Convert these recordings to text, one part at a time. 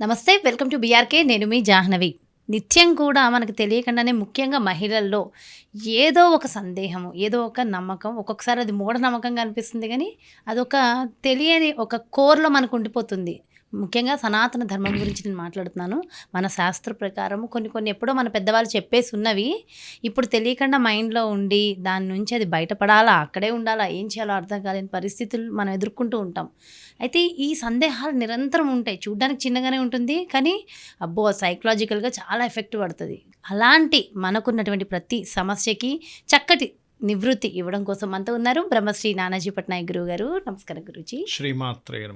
నమస్తే welcome to BRK నేను మీ జాహ్నవి. నిత్యం కూడా మనకు తెలియకుండానే ముఖ్యంగా మహిళల్లో ఏదో ఒక సందేహము ఏదో ఒక నమ్మకం ఒక్కొక్కసారి అది మూఢనమ్మకంగా అనిపిస్తుంది కానీ అదొక తెలియని ఒక కోర్లో మనకు ఉండిపోతుంది. ముఖ్యంగా సనాతన ధర్మం గురించి నేను మాట్లాడుతున్నాను. మన శాస్త్ర ప్రకారం కొన్ని కొన్ని ఎప్పుడో మన పెద్దవాళ్ళు చెప్పేసి ఉన్నవి. ఇప్పుడు తెలియకుండా మైండ్లో ఉండి దాని నుంచి అది బయటపడాలా? అక్కడే ఉండాలా? ఏం చేయాలో అర్థం కాలేని పరిస్థితులు మనం ఎదుర్కొంటూ ఉంటాం. అయితే ఈ సందేహాలు నిరంతరం ఉంటాయి. చూడ్డానికి చిన్నగానే ఉంటుంది కానీ అబ్బో సైకలాజికల్గా చాలా ఎఫెక్ట్ పడుతుంది. అలాంటి మనకున్నటువంటి ప్రతి సమస్యకి చక్కటి నివృత్తి ఇవ్వడం కోసం అంతా ఉన్నారు. బ్రహ్మశ్రీ నానాజీ పట్నాయక్ గురువు గారు నమస్కారం గురుజీ. శ్రీమాత్రే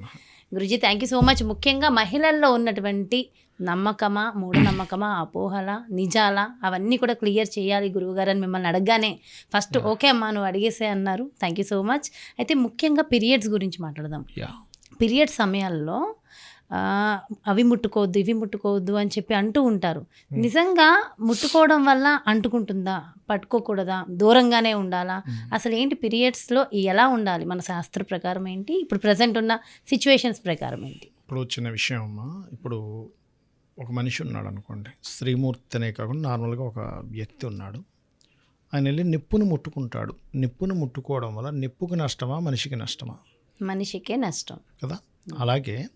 Guruji thank you so much ముఖ్యంగా మహిళల్లో ఉన్నటువంటి నమ్మకమా మూఢనమ్మకమా అపోహల నిజాలా అవన్నీ కూడా క్లియర్ చేయాలి గురువుగారు అని మిమ్మల్ని అడగగానే ఫస్ట్ ఓకే అమ్మా నువ్వు అడిగేసే అన్నారు. థ్యాంక్ యూ సో మచ్ అయితే ముఖ్యంగా పీరియడ్స్ గురించి మాట్లాడదాం. పీరియడ్ సమయాల్లో అవి ముట్టుకోవద్దు ఇవి ముట్టుకోవద్దు అని చెప్పి అంటూ ఉంటారు. నిజంగా ముట్టుకోవడం వల్ల అంటుకుంటుందా? పట్టుకోకూడదా? దూరంగానే ఉండాలా? అసలు ఏంటి పీరియడ్స్లో ఎలా ఉండాలి? మన శాస్త్ర ప్రకారం ఏంటి? ఇప్పుడు ప్రజెంట్ ఉన్న సిచ్యువేషన్స్ ప్రకారం ఏంటి? ఇప్పుడు వచ్చిన విషయం అమ్మా. ఇప్పుడు ఒక మనిషి ఉన్నాడు అనుకోండి. స్త్రీమూర్తి అనే కాకుండా నార్మల్గా ఒక వ్యక్తి ఉన్నాడు. ఆయన వెళ్ళి నిప్పును ముట్టుకుంటాడు. నిప్పును ముట్టుకోవడం వల్ల నిప్పుకి నష్టమా మనిషికి నష్టమా? మనిషికే నష్టం. కదా? అలాగే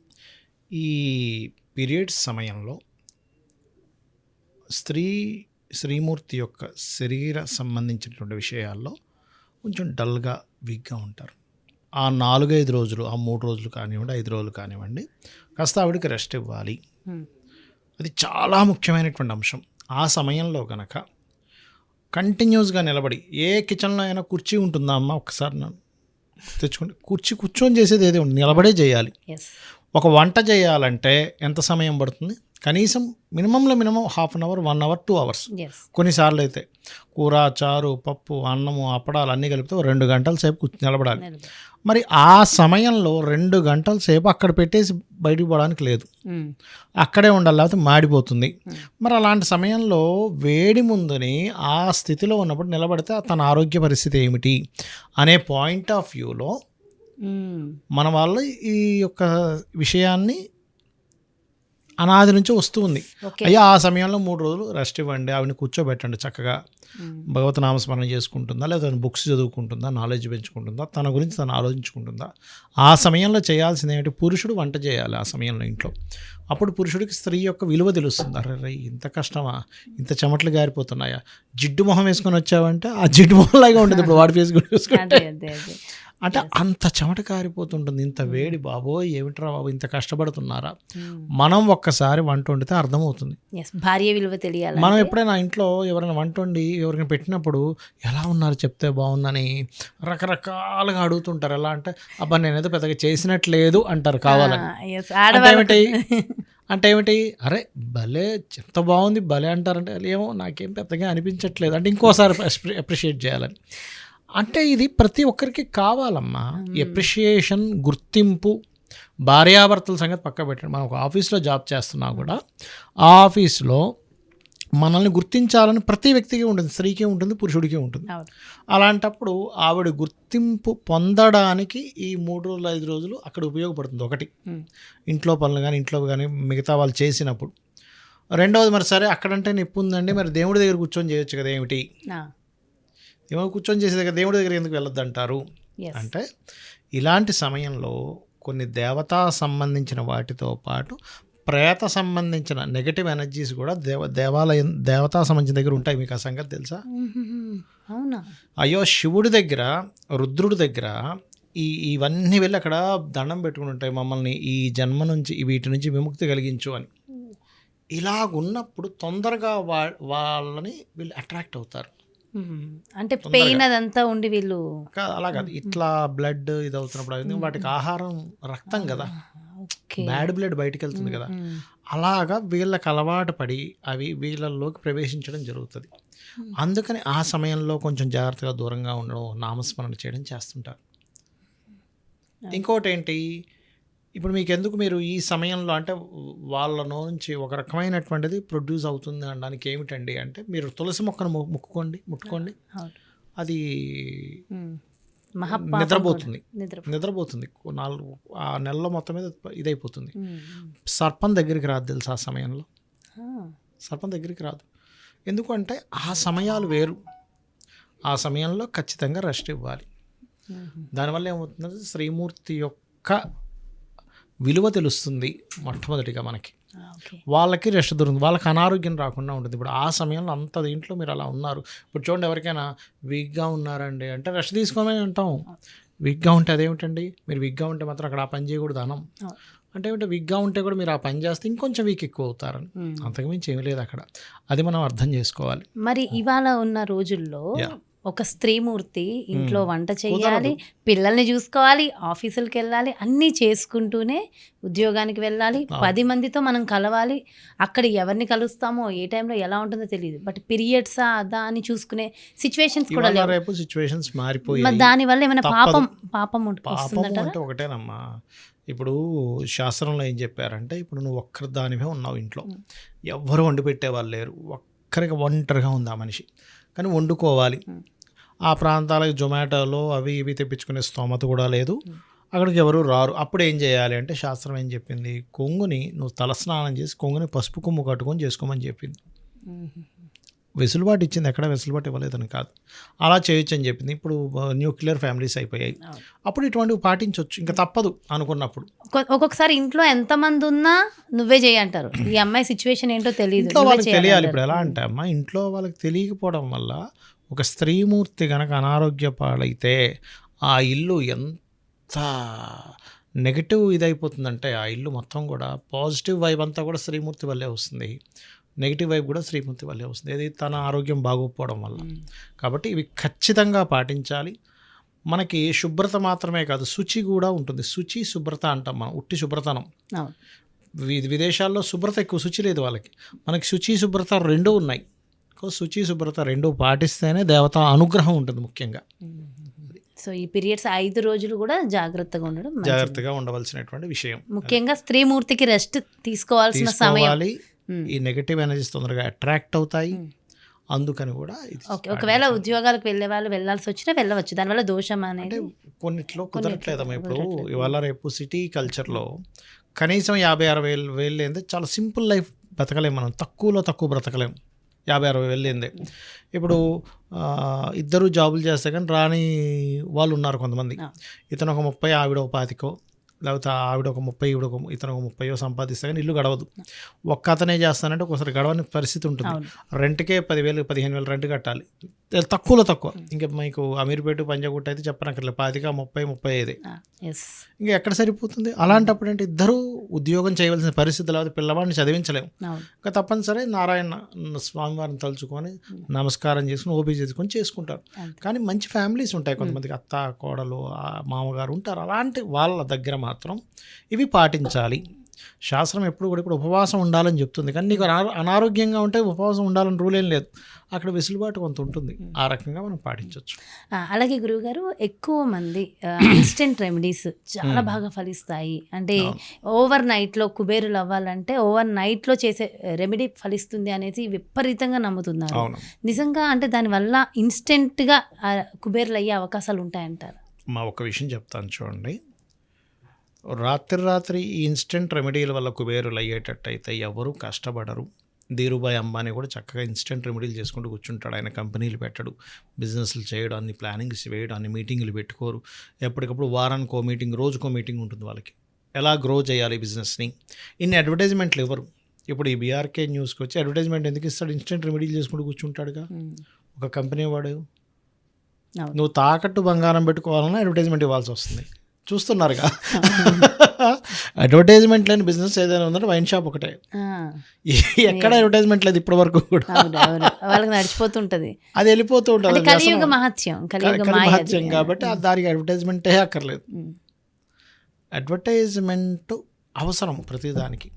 ఈ పీరియడ్స్ సమయంలో స్త్రీ శ్రీమూర్తి యొక్క శరీర సంబంధించినటువంటి విషయాల్లో కొంచెం డల్గా వీక్గా ఉంటారు. ఆ నాలుగైదు రోజులు ఆ మూడు రోజులు కానివ్వండి ఐదు రోజులు కానివ్వండి కాస్త ఆవిడకి రెస్ట్ ఇవ్వాలి. అది చాలా ముఖ్యమైనటువంటి అంశం. ఆ సమయంలో కనుక కంటిన్యూస్గా నిలబడి ఏ కిచెన్లో అయినా కుర్చీ ఉంటుందా అమ్మ? ఒకసారి నన్ను తెచ్చుకోండి కుర్చీ కూర్చొని చేసేది ఏదో? నిలబడే చేయాలి. ఒక వంట చేయాలంటే ఎంత సమయం పడుతుంది? కనీసం మినిమంలో minimum half an hour one hour two hours. కొన్నిసార్లు అయితే కూర చారు పప్పు అన్నము అప్పడాలు అన్నీ కలిపితే రెండు గంటల సేపు కూర్చు నిలబడాలి. మరి ఆ సమయంలో రెండు గంటల సేపు అక్కడ పెట్టేసి బయటికి పోవడానికి లేదు. అక్కడే ఉండాలి లేకపోతే మాడిపోతుంది. మరి అలాంటి సమయంలో వేడి ముందుని ఆ స్థితిలో ఉన్నప్పుడు నిలబడితే తన ఆరోగ్య పరిస్థితి ఏమిటి? అనే పాయింట్ ఆఫ్ వ్యూలో మన వాళ్ళు ఈ యొక్క విషయాన్ని అనాది నుంచి వస్తూ ఉంది. అయ్యా ఆ సమయంలో మూడు రోజులు రెస్ట్ ఇవ్వండి ఆవిడని కూర్చోబెట్టండి చక్కగా. భగవత నామస్మరణ చేసుకుంటుందా లేదా బుక్స్ చదువుకుంటుందా నాలెడ్జ్ పెంచుకుంటుందా తన గురించి తను ఆలోచించుకుంటుందా? ఆ సమయంలో చేయాల్సింది ఏమిటి? పురుషుడు వంట చేయాలి ఆ సమయంలో ఇంట్లో. అప్పుడు పురుషుడికి స్త్రీ యొక్క విలువ తెలుస్తుంది. అరే రే ఇంత కష్టమా? ఇంత చెమటలు గారిపోతున్నాయా? జిడ్డు మొహం వేసుకొని వచ్చావంటే ఆ జిడ్డు మొహంలాగా ఉంటుంది ఇప్పుడు వాడి ఫేస్ కూడా చూసుకుంటే. అంటే అంత చెమట కారిపోతుంటుంది. ఇంత వేడి బాబోయ్ ఏమిట్రా బాబు ఇంత కష్టపడుతున్నారా? మనం ఒక్కసారి వంట వండితే అర్థమవుతుంది. భార్య విలువ తెలియాలి మనం ఎప్పుడైనా ఇంట్లో ఎవరైనా వంట వండి ఎవరికైనా పెట్టినప్పుడు ఎలా ఉన్నారు? చెప్తే బాగుందని రకరకాలుగా అడుగుతుంటారు. ఎలా అంటే అబ్బా నేనేదో పెద్దగా చేసినట్లేదు అంటారు కావాలని. ఆడవాళ్ళ ఏమిటి అంటే ఏమిటి అరే భలే ఎంత బాగుంది భలే అంటారంటే ఏమో నాకేం పెద్దగా అనిపించట్లేదు. అంటే ఇంకోసారి అప్రిషియేట్ చేయాలని. అంటే ఇది ప్రతి ఒక్కరికి కావాలమ్మా. ఎప్రిషియేషన్ గుర్తింపు భార్యాభర్తల సంగతి పక్క పెట్టండి. మనం ఒక ఆఫీస్లో జాబ్ చేస్తున్నా కూడా ఆ ఆఫీస్లో మనల్ని గుర్తించాలని ప్రతి వ్యక్తికి ఉంటుంది. స్త్రీకి ఉంటుంది పురుషుడికి ఉంటుంది. అలాంటప్పుడు ఆవిడ గుర్తింపు పొందడానికి ఈ మూడు రోజులు ఐదు రోజులు అక్కడ ఉపయోగపడుతుంది. ఒకటి. ఇంట్లో పనులు కానీ ఇంట్లో కానీ మిగతా వాళ్ళు చేసినప్పుడు. రెండవది మరి సరే అక్కడంటే నొప్పి ఉందండి. మరి దేవుడి దగ్గర కూర్చొని చేయొచ్చు కదా ఏమిటి? ఏమో కూర్చొని చేసే దగ్గర దేవుడి దగ్గర ఎందుకు వెళ్ళొద్దు అంటారు yes. అంటే ఇలాంటి సమయంలో కొన్ని దేవతా సంబంధించిన వాటితో పాటు ప్రేత సంబంధించిన నెగటివ్ ఎనర్జీస్ కూడా దేవ దేవాలయం దేవతా సంబంధించిన దగ్గర ఉంటాయి మీకు ఆ సంగతి తెలుసా. అవునా అయ్యో శివుడి దగ్గర రుద్రుడి దగ్గర ఈ ఇవన్నీ వెళ్ళి అక్కడ దండం పెట్టుకుని ఉంటాయి మమ్మల్ని ఈ జన్మ నుంచి వీటి నుంచి విముక్తి కలిగించు అని ఇలాగున్నప్పుడు తొందరగా వా వాళ్ళని వీళ్ళు అట్రాక్ట్ అవుతారు. అంటే పెయిన్ అదంతా ఉండి వీళ్ళు అలా కాదు. ఇట్లా బ్లడ్ ఇది అవుతున్నప్పుడు అది వాటికి ఆహారం రక్తం కదా. బ్యాడ్ బ్లడ్ బయటికి వెళ్తుంది కదా. అలాగా వీళ్ళకి అలవాటు పడి అవి వీళ్ళల్లోకి ప్రవేశించడం జరుగుతుంది. అందుకని ఆ సమయంలో కొంచెం జాగ్రత్తగా దూరంగా ఉండడం నామస్మరణ చేయడం చేస్తుంటారు. ఇంకోటి ఏంటి ఇప్పుడు మీకు ఎందుకు మీరు ఈ సమయంలో అంటే వాళ్ళ నుంచి ఒక రకమైనటువంటిది ప్రొడ్యూస్ అవుతుంది అనడానికి ఏమిటండి అంటే మీరు తులసి మొక్కను ముక్కుకోండి ముట్టుకోండి. అది నిద్రపోతుంది. నిద్రపోతుంది. నాలుగు ఆ నెలలో మొత్తం మీద ఇదైపోతుంది. సర్పం దగ్గరికి రాదు తెలుసు ఆ సమయంలో? సర్పం దగ్గరికి రాదు. ఎందుకంటే ఆ సమయాలు వేరు. ఆ సమయంలో ఖచ్చితంగా రెస్ట్ ఇవ్వాలి. దానివల్ల ఏమవుతుందంటే శ్రీమూర్తి యొక్క విలువ తెలుస్తుంది మొట్టమొదటిగా మనకి. వాళ్ళకి రెస్ట్ దొరుకుతుంది. వాళ్ళకి అనారోగ్యం రాకుండా ఉంటుంది. ఇప్పుడు ఆ సమయంలో అంత దీంట్లో మీరు అలా ఉన్నారు. ఇప్పుడు చూడండి ఎవరికైనా వీక్గా ఉన్నారండి అంటే రెస్ట్ తీసుకోమని అంటాం వీక్గా ఉంటే అదేమిటండి? మీరు వీక్గా ఉంటే మాత్రం అక్కడ ఆ పని చేయకూడదు అనం. అంటే ఏమిటంటే వీక్గా ఉంటే కూడా మీరు ఆ పని చేస్తే ఇంకొంచెం వీక్ ఎక్కువ అవుతారని. అంతకుమించి ఏమీ లేదు అక్కడ. అది మనం అర్థం చేసుకోవాలి. మరి ఇవాళ ఉన్న రోజుల్లో. ఒక స్త్రీమూర్తి ఇంట్లో. వంట చేయాలి పిల్లల్ని చూసుకోవాలి ఆఫీసులకు వెళ్ళాలి అన్నీ చేసుకుంటూనే ఉద్యోగానికి వెళ్ళాలి. పది మందితో మనం కలవాలి అక్కడ ఎవరిని కలుస్తామో ఏ టైంలో ఎలా ఉంటుందో తెలియదు బట్ పీరియడ్సా అదా అని చూసుకునే సిచ్యువేషన్స్ కూడా లేవు రేపు సిచ్యువేషన్స్ మరి మారిపోయాయి దానివల్ల ఏమైనా. పాపం పాపం అంటే ఒకటేనమ్మా ఇప్పుడు శాస్త్రంలో ఏం చెప్పారంటే ఇప్పుడు నువ్వు ఒక్కరి దానివే ఉన్నావు ఇంట్లో. ఎవ్వరు వండి పెట్టేవాళ్ళు లేరు ఒక్కరికి ఒంటరిగా ఉంది ఆ మనిషి కానీ వండుకోవాలి. ఆ ప్రాంతాలకు జొమాటోలో అవి ఇవి తెప్పించుకునే స్తోమత కూడా లేదు. అక్కడికి ఎవరు రారు. అప్పుడు ఏం చేయాలి అంటే శాస్త్రం ఏం చెప్పింది? కొంగుని నువ్వు తలస్నానం చేసి కొంగుని పసుపు కొమ్ము కట్టుకొని చేసుకోమని చెప్పింది. వెసులుబాటు ఇచ్చింది. ఎక్కడ వెసులుబాటు ఇవ్వలేదని కాదు. అలా చేయొచ్చు అని చెప్పింది. ఇప్పుడు న్యూక్లియర్ ఫ్యామిలీస్ అయిపోయాయి. అప్పుడు ఇటువంటివి పాటించవచ్చు ఇంకా తప్పదు అనుకున్నప్పుడు. ఒక్కొ- ఒక్కొక్కసారి ఇంట్లో ఎంతమంది ఉన్నా నువ్వే చేయంటారు ఈ అమ్మాయి సిచ్యువేషన్ ఏంటో తెలియదు. వాళ్ళకి తెలియాలి. ఇప్పుడు ఎలా అంటే అమ్మా ఇంట్లో వాళ్ళకి తెలియకపోవడం వల్ల ఒక స్త్రీమూర్తి గనక అనారోగ్య పాలైతే ఆ ఇల్లు ఎంత నెగిటివ్ ఇదైపోతుందంటే ఆ ఇల్లు మొత్తం కూడా పాజిటివ్ వైబ్ అంతా కూడా శ్రీమూర్తి వల్లే వస్తుంది. నెగిటివ్ వైబ్ కూడా శ్రీమూర్తి వల్లే వస్తుంది. ఇది తన ఆరోగ్యం బాగోకపోవడం వల్ల. కాబట్టి ఇవి ఖచ్చితంగా పాటించాలి. మనకి శుభ్రత మాత్రమే కాదు శుచి కూడా ఉంటుంది. శుచి శుభ్రత అంటాం మనం. ఉట్టి శుభ్రతనం. విదేశాల్లో శుభ్రత ఎక్కువ శుచి లేదు వాళ్ళకి. మనకి శుచి శుభ్రత రెండూ ఉన్నాయి. సో శుచి శుభ్రత రెండూ పాటిస్తేనే దేవత అనుగ్రహం ఉంటుంది ముఖ్యంగా. సో ఈ పీరియడ్స్ ఐదు రోజులు కూడా జాగ్రత్తగా ఉండడం. జాగ్రత్తగా ఉండవలసినటువంటి విషయం. ముఖ్యంగా స్త్రీమూర్తికి రెస్ట్ తీసుకోవాల్సిన సమయం. ఈ నెగటివ్ ఎనర్జీస్ తొందరగా అట్రాక్ట్ అవుతాయి. అందుకని కూడా ఓకే ఒకవేళ ఉద్యోగాలకు వెళ్ళే వాళ్ళు వెళ్ళాల్సి వచ్చినా వెళ్ళవచ్చు. దానివల్ల దోషం అనేది కొన్నిట్లో కుదరట్లేదమ్మా ఇప్పుడు కుదరట్లేదు. ఇవాళ రేపు సిటీ కల్చర్లో కనీసం యాభై అరవై వేలు వేలు చాలా సింపుల్ లైఫ్ బతకలేం మనం. తక్కువలో తక్కువ బ్రతకలేం. యాభై అరవై వేలు లేదే ఇప్పుడు ఇద్దరు జాబులు చేస్తే కానీ రాని వాళ్ళు ఉన్నారు కొంతమంది. ఇతను ఒక ముప్పై ఆవిడ ఒక పాతికో. లేకపోతే ఆవిడ ఒక ముప్పై ఈవిడ ఒక ఇతను ఒక ముప్పయో సంపాదిస్తే కానీ ఇల్లు గడవదు. ఒక్క అతనే చేస్తానంటే ఒకసారి గడవని పరిస్థితి ఉంటుంది. రెంట్కే పదివేలు పదిహేను వేలు రెంట్ కట్టాలి. తక్కువలో తక్కువ. ఇంకా మీకు అమీర్పేట పంజాగుట్ట అయితే చెప్పనక్కర్లేదు పాతిక ముప్పై ముప్పై ఐదు. ఇంకా ఎక్కడ సరిపోతుంది? అలాంటప్పుడు అంటే ఇద్దరు ఉద్యోగం చేయవలసిన పరిస్థితి లేకపోతే పిల్లవాడిని చదివించలేము. ఇంకా తప్పనిసరి నారాయణ స్వామివారిని తలుచుకొని నమస్కారం చేసుకుని ఓపీ చేసుకొని చేసుకుంటారు. కానీ మంచి ఫ్యామిలీస్ ఉంటాయి కొంతమందికి. అత్త కోడలు మామగారు ఉంటారు. అలాంటి వాళ్ళ దగ్గర మాత్రం ఇవి పాటించాలి. శాస్త్రం ఎప్పుడు కూడా ఇప్పుడు ఉపవాసం ఉండాలని చెప్తుంది. కానీ నీకు అనా- అనారోగ్యంగా ఉంటే ఉపవాసం ఉండాలని రూల్ ఏం లేదు. అక్కడ వెసులుబాటు కొంత ఉంటుంది. ఆ రకంగా మనం పాటించవచ్చు అలాగే గురువుగారు ఎక్కువ మంది ఇన్స్టెంట్ రెమెడీస్ చాలా బాగా ఫలిస్తాయి. అంటే ఓవర్ నైట్లో కుబేరులు అవ్వాలంటే ఓవర్ నైట్లో చేసే రెమెడీ ఫలిస్తుంది అనేది విపరీతంగా నమ్ముతున్నారు. నిజంగా అంటే దానివల్ల ఇన్స్టెంట్గా కుబేరులు అయ్యే అవకాశాలు ఉంటాయంటారు? మా ఒక విషయం చెప్తాను చూడండి. రాత్రి రాత్రి ఈ ఇన్స్టెంట్ రెమెడీల వల్ల కుబేరులు అయ్యేటట్టయితే ఎవరు కష్టపడరు. ధీరుభాయ్ అంబానీ కూడా చక్కగా ఇన్స్టెంట్ రెమెడీలు చేసుకుంటూ కూర్చుంటాడు. ఆయన కంపెనీలు పెట్టడు. బిజినెస్లు చేయడం అన్ని ప్లానింగ్స్ వేయడం అన్ని మీటింగ్లు పెట్టుకోరు. ఎప్పటికప్పుడు వారానికి మీటింగ్ రోజుకో మీటింగ్ ఉంటుంది వాళ్ళకి. ఎలా గ్రో చేయాలి బిజినెస్ని? ఇన్ని అడ్వర్టైజ్మెంట్లు ఇవ్వరు. ఇప్పుడు ఈ బీఆర్కే న్యూస్కి వచ్చి అడ్వర్టైజ్మెంట్ ఎందుకు ఇస్తాడు? ఇన్స్టెంట్ రెమెడీలు చేసుకుంటూ కూర్చుంటాడుగా. ఒక కంపెనీ వాడు. నువ్వు తాకట్టు బంగారం పెట్టుకోవాలన్నా అడ్వర్టైజ్మెంట్ ఇవ్వాల్సి వస్తుంది. చూస్తున్నారుగా. అడ్వర్టైజ్మెంట్ లేని బిజినెస్ ఏదైనా ఉందంటే వైన్ షాప్ ఒకటే. ఎక్కడ అడ్వర్టైజ్మెంట్ లేదు ఇప్పటి వరకు కూడా వాళ్ళకి నడిచిపోతుంటది. అది వెళ్ళిపోతూ ఉంటుంది. కలియుగ. మహత్యం. మహత్యం కాబట్టి ఆ దానికి అడ్వర్టైజ్మెంటే అక్కర్లేదు. అడ్వర్టైజ్మెంట్ అవసరం ప్రతిదానికి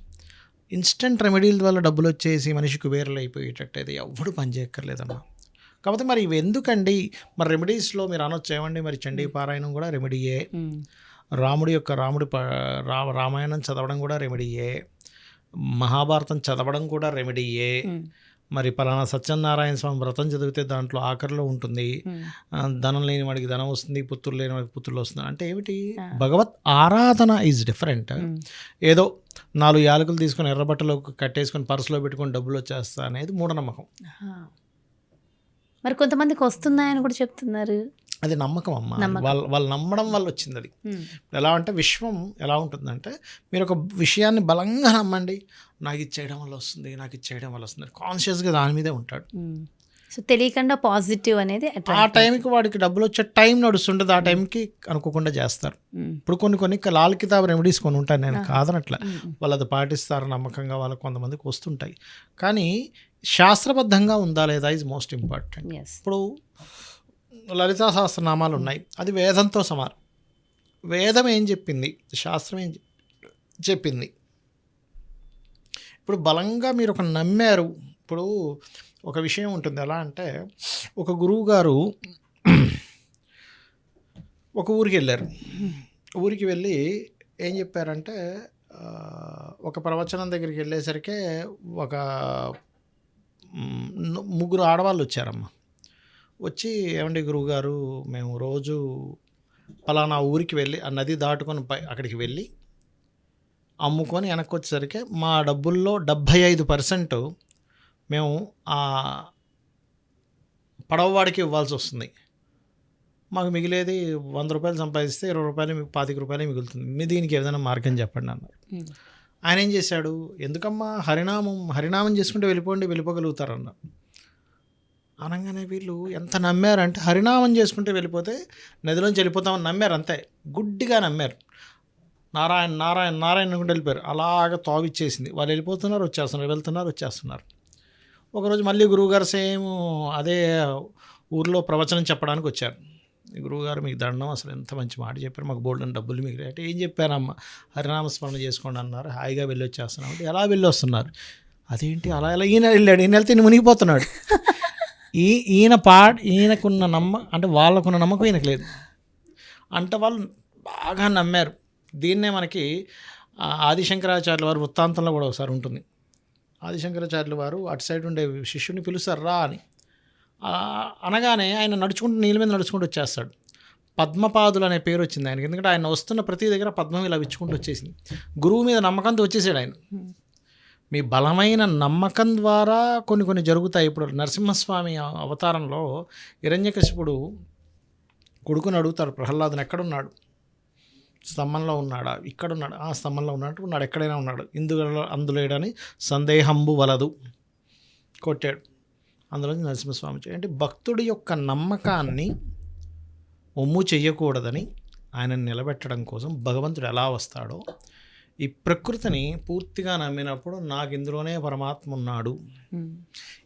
ఇన్స్టెంట్ రెమెడీల వల్ల డబ్బులు వచ్చేసి మనిషి కుబేరలు అయిపోయేటట్టయితే ఎవడు పని చేయక్కర్లేదమ్మా. కాకపోతే మరి ఇవి ఎందుకండి? మరి రెమెడీస్లో మీరు అనొచ్చు ఏమండి? మరి చండీ పారాయణం కూడా రెమెడీయే. రాముడి యొక్క రాముడి రా రామాయణం చదవడం కూడా రెమెడీయే. మహాభారతం చదవడం కూడా రెమెడీయే. మరి పలానా సత్యనారాయణ స్వామి వ్రతం చదివితే దాంట్లో ఆఖరిలో ఉంటుంది. ధనం లేని వాడికి ధనం వస్తుంది పుత్రులు లేని వాడికి పుత్రులు వస్తుంది అంటే ఏమిటి. భగవత్ ఆరాధన ఈజ్ డిఫరెంట్. ఏదో నాలుగు యాలకులు తీసుకొని ఎర్రబట్టలో కట్టేసుకొని పర్సులో పెట్టుకొని డబ్బులు వచ్చేస్తా అనేది మూఢనమ్మకం. మరి కొంతమందికి వస్తున్నాయని కూడా చెప్తున్నారు అది నమ్మకం అమ్మ. వాళ్ళు వాళ్ళు నమ్మడం వల్ల వచ్చింది అది. ఎలా అంటే విశ్వం ఎలా ఉంటుందంటే మీరు ఒక విషయాన్ని బలంగా నమ్మండి నాకు ఇది చేయడం వల్ల వస్తుంది నాకు ఇది చేయడం వల్ల వస్తుంది కాన్షియస్గా దాని మీదే ఉంటాడు. సో తెలియకుండా పాజిటివ్ అనేది ఆ టైంకి వాడికి డబ్బులు వచ్చే టైం నడుస్తుంటుంది ఆ టైంకి అనుకోకుండా చేస్తారు. ఇప్పుడు కొన్ని కొన్ని లాల్ కితాబ్ రెమెడీస్ కొన్ని ఉంటాయి. నేను కాదనట్లే. వాళ్ళు అది పాటిస్తారు నమ్మకంగా వాళ్ళకి కొంతమందికి వస్తుంటాయి. కానీ శాస్త్రబద్ధంగా ఉందా లేదా ఇస్ మోస్ట్ ఇంపార్టెంట్ ఇప్పుడు లలితా సహస్రనామాలు ఉన్నాయి. అది వేదంతో సమానం. వేదం ఏం చెప్పింది? శాస్త్రం ఏం చెప్- చెప్పింది? ఇప్పుడు బలంగా మీరు ఒక నమ్మారు. ఇప్పుడు ఒక విషయం ఉంటుంది. ఎలా అంటే ఒక గురువు గారు ఒక ఊరికి వెళ్ళారు. ఊరికి వెళ్ళి ఏం చెప్పారంటే ఒక ప్రవచనం దగ్గరికి వెళ్ళేసరికి ఒక ముగ్గురు ఆడవాళ్ళు వచ్చారమ్మా. వచ్చి ఏమండి గురువుగారు మేము రోజు పలానా ఊరికి వెళ్ళి ఆ నది దాటుకొని పై అక్కడికి వెళ్ళి అమ్ముకొని వెనక్కి వచ్చేసరికి మా డబ్బుల్లో డెబ్భై ఐదు పర్సెంట్ మేము ఆ పడవవాడికి ఇవ్వాల్సి వస్తుంది. మాకు మిగిలేది వంద రూపాయలు సంపాదిస్తే ఇరవై రూపాయలు మీకు పాతిక రూపాయలు మిగులుతుంది. మీ దీనికి ఏదైనా మార్గం చెప్పండి అన్నారు. ఆయన ఏం చేశాడు? ఎందుకమ్మా హరినామం హరినామం చేసుకుంటే వెళ్ళిపోండి వెళ్ళిపోగలుగుతారన్న అనగానే వీళ్ళు ఎంత నమ్మారంటే హరినామం చేసుకుంటే వెళ్ళిపోతే నదిలోంచి వెళ్ళిపోతామని నమ్మారు అంతే. గుడ్డిగా నమ్మారు. నారాయణ నారాయణ నారాయణ అనుకుంటూ వెళ్ళిపోయారు. అలాగ తావిచ్చేసింది వాళ్ళు వెళ్ళిపోతున్నారు వచ్చేస్తున్నారు వెళ్తున్నారు వచ్చేస్తున్నారు. ఒకరోజు మళ్ళీ గురువుగారు సేమ్ అదే ఊర్లో ప్రవచనం చెప్పడానికి వచ్చారు. గురువుగారు మీకు దండం అసలు ఎంత మంచి మాట చెప్పారు. మాకు బోల్డ్ డబ్బులు మీకు అంటే ఏం చెప్పారమ్మా హరినామస్మరణ చేసుకోండి అన్నారు. హాయిగా వెళ్ళి వచ్చేస్తున్నాం అంటే ఎలా వెళ్ళి వస్తున్నారు అదేంటి? అలా ఎలా ఈయన వెళ్ళాడు. ఈయన వెళ్తే ఈయన మునిగిపోతున్నాడు. ఈ ఈయన పా ఈయనకున్న నమ్మ అంటే వాళ్ళకున్న నమ్మకం ఈయనకు లేదు. అంటే వాళ్ళు బాగా నమ్మారు. దీన్నే మనకి ఆదిశంకరాచార్యుల వారి వృత్తాంతంలో కూడా ఒకసారి ఉంటుంది. ఆదిశంకరాచార్యులు వారు అటు సైడ్ ఉండే శిష్యుని పిలుస్తారు రా అని అనగానే ఆయన నడుచుకుంటూ నీళ్ళ మీద నడుచుకుంటూ వచ్చేస్తాడు. పద్మపాదులు అనే పేరు వచ్చింది ఆయనకి. ఎందుకంటే ఆయన వస్తున్న ప్రతి దగ్గర పద్మం ఇలా విచ్చుకుంటూ వచ్చేసింది. గురువు మీద నమ్మకంతో వచ్చేసాడు ఆయన. మీ బలమైన నమ్మకం ద్వారా కొన్ని కొన్ని జరుగుతాయి. ఇప్పుడు నరసింహస్వామి అవతారంలో హిరణ్యకశిపుడు కొడుకుని అడుగుతాడు ప్రహ్లాదుని ఎక్కడున్నాడు? స్తంభంలో ఉన్నాడా? ఇక్కడ ఉన్నాడు ఆ స్తంభంలో ఉన్నట్టు ఉన్నాడు. ఎక్కడైనా ఉన్నాడు. ఇందులో అందులేడని సందేహంబు వలదు. కొట్టాడు. అందులో నరసింహస్వామి. అంటే భక్తుడి యొక్క నమ్మకాన్ని ఒమ్ము చెయ్యకూడదని ఆయన నిలబెట్టడం కోసం భగవంతుడు ఎలా వస్తాడో ఈ ప్రకృతిని పూర్తిగా నమ్మినప్పుడు నాకు ఇందులోనే పరమాత్మ ఉన్నాడు.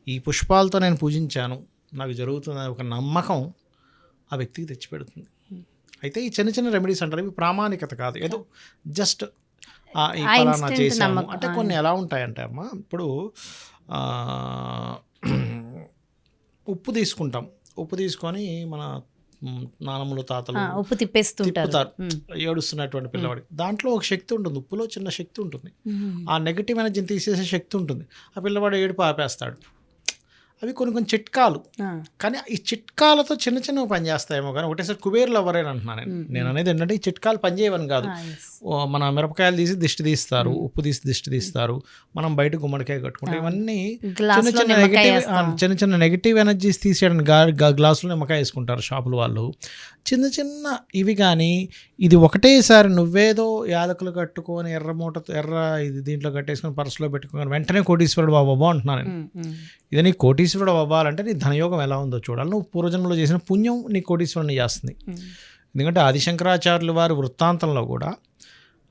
ఈ పుష్పాలతో నేను పూజించాను. నాకు జరుగుతుంది ఒక నమ్మకం ఆ వ్యక్తికి తెచ్చిపెడుతుంది. అయితే ఈ చిన్న చిన్న రెమెడీస్ అంటారు. ఇవి ప్రామాణికత కాదు. ఏదో జస్ట్ ఈ పలానా చేసాము. అంటే కొన్ని ఎలా ఉంటాయంటే అమ్మా ఇప్పుడు ఉప్పు తీసుకుంటాం. ఉప్పు తీసుకొని మన నానమ్మలు తాతలు ఉప్పు తిప్పేస్తుంటారు. ఏడుస్తున్నటువంటి పిల్లవాడికి. దాంట్లో ఒక శక్తి ఉంటుంది. ఉప్పులో చిన్న శక్తి ఉంటుంది. ఆ నెగిటివ్ ఎనర్జీని తీసేసే శక్తి ఉంటుంది. ఆ పిల్లవాడు ఏడుపు ఆపేస్తాడు. అవి కొన్ని కొన్ని చిట్కాలు. కానీ ఈ చిట్కాలతో చిన్న చిన్నవి పనిచేస్తాయేమో కానీ ఒకటేసారి కుబేర్లు అవ్వరేని అంటున్నాను నేను. అనేది ఏంటంటే ఈ చిట్కాలు పనిచేయవని కాదు మన మిరపకాయలు తీసి దిష్టి తీస్తారు ఉప్పు తీసి దిష్టి తీస్తారు మనం బయట గుమ్మడికాయ కట్టుకుంటాం ఇవన్నీ చిన్న చిన్న నెగిటివ్. చిన్న చిన్న నెగిటివ్ ఎనర్జీస్ తీసేయడానికి గ్లాసులో నిమ్మకాయ వేసుకుంటారు షాపుల వాళ్ళు చిన్న చిన్న ఇవి కానీ ఇది ఒకటేసారి నువ్వేదో యాలకులు కట్టుకొని ఎర్ర మూటతో ఎర్ర ఇది దీంట్లో కట్టేసుకొని పర్సులో పెట్టుకొని వెంటనే కోటీశ్వరుడు బాబా అంటున్నాను నేను. ఉమ్, ఉమ్. ఇది నీ కోటీశ్వరుడు అవ్వాలంటే నీ ధనయోగం ఎలా ఉందో చూడాలి నువ్వు పూర్వజన్మలో చేసిన పుణ్యం నీ కోటీశ్వరుని చేస్తుంది. ఎందుకంటే ఆదిశంకరాచార్యుల వారి వృత్తాంతంలో కూడా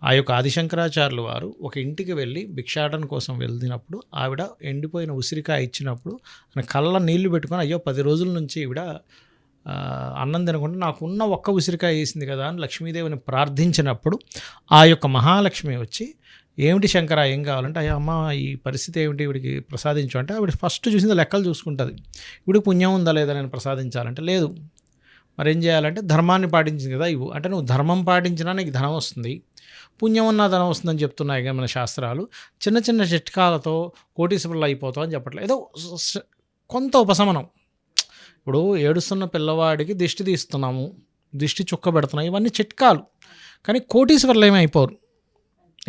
ఆ యొక్క ఆదిశంకరాచార్యుల వారు ఒక ఇంటికి వెళ్ళి భిక్షాటన కోసం వెళ్ళినప్పుడు ఆవిడ ఎండిపోయిన ఉసిరికాయ ఇచ్చినప్పుడు ఆయన కళ్ళ నీళ్ళు పెట్టుకొని అయ్యో పది రోజుల నుంచి ఈవిడ అన్నం తినకుండా నాకున్న ఒక్క ఉసిరికాయ వేసింది కదా అని లక్ష్మీదేవిని ప్రార్థించినప్పుడు ఆ యొక్క మహాలక్ష్మి వచ్చి ఏమిటి శంకర ఏం కావాలంటే అయ్యా అమ్మ ఈ పరిస్థితి ఏమిటి? వీడికి ప్రసాదించు అంటే ఆవిడ ఫస్ట్ చూసింది లెక్కలు చూసుకుంటుంది. వీడికి పుణ్యం ఉందా లేదా నేను ప్రసాదించాలంటే? లేదు. మరి ఏం చేయాలంటే ధర్మాన్ని పాటించింది కదా ఇవ్వు. అంటే నువ్వు ధర్మం పాటించినా నీకు ధనం వస్తుంది. పుణ్యం ఉన్న ధనం వస్తుందని చెప్తున్నాయి కానీ మన శాస్త్రాలు. చిన్న చిన్న చిట్కాలతో కోటీశ్వరులు అయిపోతావు అని చెప్పట్లేదు ఏదో కొంత ఉపశమనం. ఇప్పుడు ఏడుస్తున్న పిల్లవాడికి దిష్టి తీస్తున్నాము. దిష్టి చుక్క పెడుతున్నాం ఇవన్నీ చిట్కాలు. కానీ కోటీశ్వరులు ఏమైపోరు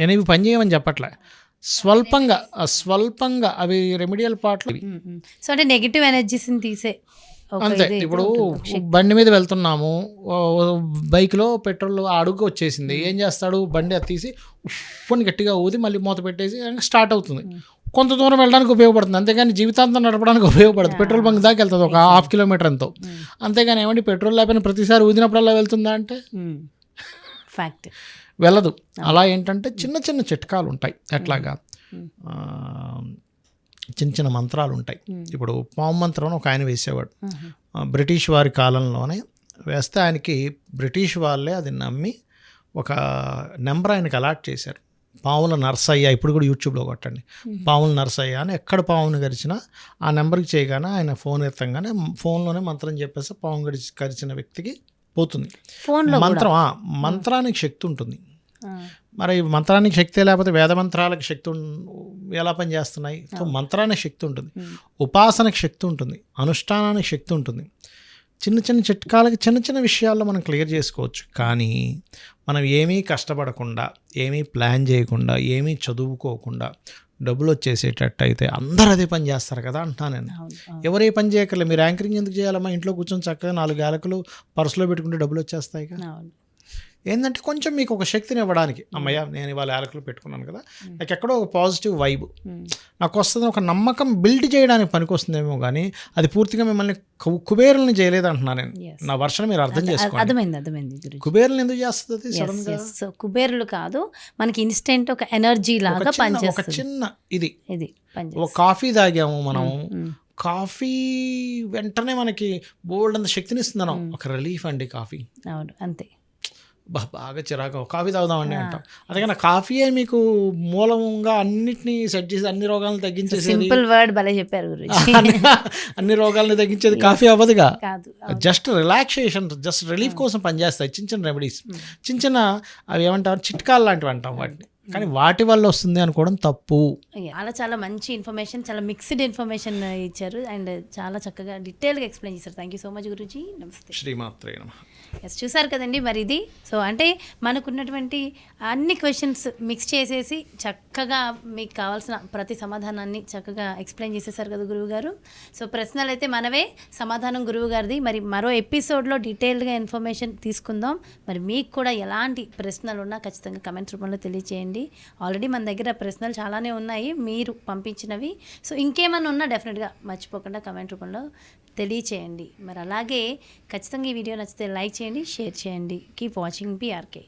నేను ఇవి పని చేయమని చెప్పట్లే. స్వల్పంగా స్వల్పంగా అవి రెమిడియల్ పాటలు. సో అంటే నెగిటివ్ ఎనర్జీస్ని తీసే అంతే. ఇప్పుడు. బండి మీద వెళ్తున్నాము. బైక్లో పెట్రోల్ అడుగు వచ్చేసింది. ఏం చేస్తాడు? బండి అది తీసి ఉఫ్ఫని గట్టిగా ఊది మళ్ళీ మూత పెట్టేసి స్టార్ట్ అవుతుంది. కొంత దూరం వెళ్ళడానికి ఉపయోగపడుతుంది. అంతేగాని జీవితాంతం నడపడానికి ఉపయోగపడుతుంది పెట్రోల్ బంక్ దాకా వెళ్తుంది. ఒక హాఫ్ కిలోమీటర్ ఎంతో. అంతేగాని ఏమండి? పెట్రోల్ లేకపోయినా ప్రతిసారి ఊదినప్పుడల్లా వెళ్తుందా అంటే? ఫ్యాక్ట్ వెళ్ళదు. అలా ఏంటంటే చిన్న చిన్న చిట్కాలు ఉంటాయి ఎట్లాగా చిన్న చిన్న మంత్రాలు ఉంటాయి ఇప్పుడు పాము మంత్రం అని ఒక ఆయన వేసేవాడు. బ్రిటిష్ వారి కాలంలోనే వేస్తే ఆయనకి బ్రిటిష్ వాళ్ళే అది నమ్మి ఒక నెంబర్ ఆయనకి అలాట్ చేశారు. పావుల నర్సయ్య ఇప్పుడు కూడా యూట్యూబ్లో కొట్టండి. పావుల నర్సయ్య అని ఎక్కడ పావును గరిచినా ఆ నెంబర్కి చేయగానే ఆయన ఫోన్ ఎత్తంగానే ఫోన్లోనే మంత్రం చెప్పేస్తే పాము గడిచి గరిచిన వ్యక్తికి పోతుంది. మంత్రం మంత్రానికి శక్తి ఉంటుంది. మరి మంత్రానికి శక్తి లేకపోతే వేద మంత్రాలకు శక్తి ఎలా పనిచేస్తున్నాయి? సో మంత్రానికి శక్తి ఉంటుంది. ఉపాసనకి శక్తి ఉంటుంది. అనుష్ఠానానికి శక్తి ఉంటుంది. చిన్న చిన్న చిట్కాలకి చిన్న చిన్న విషయాల్లో మనం క్లియర్ చేసుకోవచ్చు. కానీ మనం ఏమీ కష్టపడకుండా ఏమీ ప్లాన్ చేయకుండా ఏమీ చదువుకోకుండా డబ్బులు వచ్చేసేటట్టు అయితే అందరూ అదే పని చేస్తారు కదా అంటున్నాను నేను. ఎవరే పని చేయక్కర్లేదు. మీరు యాంకరింగ్ ఎందుకు చేయాలమ్మా? ఇంట్లో కూర్చొని చక్కగా నాలుగు ఏలకులు పర్సులో పెట్టుకుంటే డబ్బులు వచ్చేస్తాయి కదా ఏంటంటే కొంచెం మీకు ఒక శక్తిని ఇవ్వడానికి. అమ్మయ్య నేను ఇవాళ యాలకులు పెట్టుకున్నాను కదా. నాకు ఎక్కడో ఒక పాజిటివ్ వైబ్. నాకు వస్తుంది ఒక నమ్మకం బిల్డ్ చేయడానికి పనికొస్తుందేమో కానీ అది పూర్తిగా మిమ్మల్ని కుబేరుల్ని చేయలేదు అంటున్నాను నేను. నా వర్షం మీరు అర్థం చేసుకోండి. అర్థమైంది అర్థమైంది గురించి కుబేరులు ఎందుకు చేస్తుంది సో కుబేరులు కాదు మనకి ఇన్స్టెంట్ ఒక ఎనర్జీ లాగా చిన్న- ఒక పనిచేస్తుంది. చిన్న ఇది. ఇది ఒక పనిచేస్తుంది కాఫీ తాగాము మనం. కాఫీ వెంటనే మనకి బోల్డ్ అంత శక్తిని ఇస్తుంది మనం ఒక రిలీఫ్ అండి కాఫీ. అవును అంతే. బాగా చిరాకు. కాఫీ తాగుదామండి అంటాం. అందుకని కాఫీయే మీకు మూలంగా అన్నిటినీ సెట్ చేసి అన్ని రోగాలను తగ్గించేసేది? సింపుల్ వర్డ్ భలే చెప్పారు అన్ని రోగాలను తగ్గించేది కాఫీ అవ్వదుగా? కాదు జస్ట్ రిలాక్సేషన్ జస్ట్ రిలీఫ్ కోసం పనిచేస్తాయి. చిన్న చిన్న రెమెడీస్ చిన్న చిన్న అవి ఏమంటారు చిట్కాలు లాంటివి అంటాం వాటిని. కానీ వాటి వల్ల వస్తుంది అనుకోవడం తప్పు. చాలా చాలా మంచి ఇన్ఫర్మేషన్ చాలా మిక్స్డ్ ఇన్ఫర్మేషన్ ఇచ్చారు. అండ్ చాలా చక్కగా డీటెయిల్గా ఎక్స్ప్లెయిన్ చేశారు. Thank you so much Guruji. నమస్తే శ్రీమాత్రే నమః. ఎస్ చూసారు కదండి మరి ఇది. సో అంటే మనకున్నటువంటి అన్ని క్వశ్చన్స్ మిక్స్ చేసేసి చక్కగా మీకు కావాల్సిన ప్రతి సమాధానాన్ని చక్కగా ఎక్స్ప్లెయిన్ చేసేసారు కదా గురువు గారు. సో ప్రశ్నలు అయితే మనవే సమాధానం గురువు గారిది. మరి మరో ఎపిసోడ్లో డీటెయిల్డ్గా ఇన్ఫర్మేషన్ తీసుకుందాం. మరి మీకు కూడా ఎలాంటి ప్రశ్నలు ఉన్నా ఖచ్చితంగా కమెంట్స్ రూపంలో చేయండి ఆల్రెడీ మన దగ్గర ప్రశ్నలు చాలానే ఉన్నాయి. మీరు పంపించినవి. సో ఇంకేమైనా ఉన్నా డెఫినెట్గా మర్చిపోకుండా కమెంట్ రూపంలో తెలియచేయండి. మరి అలాగే ఖచ్చితంగా ఈ వీడియో నచ్చితే లైక్ చేయండి షేర్ చేయండి. Keep watching PRK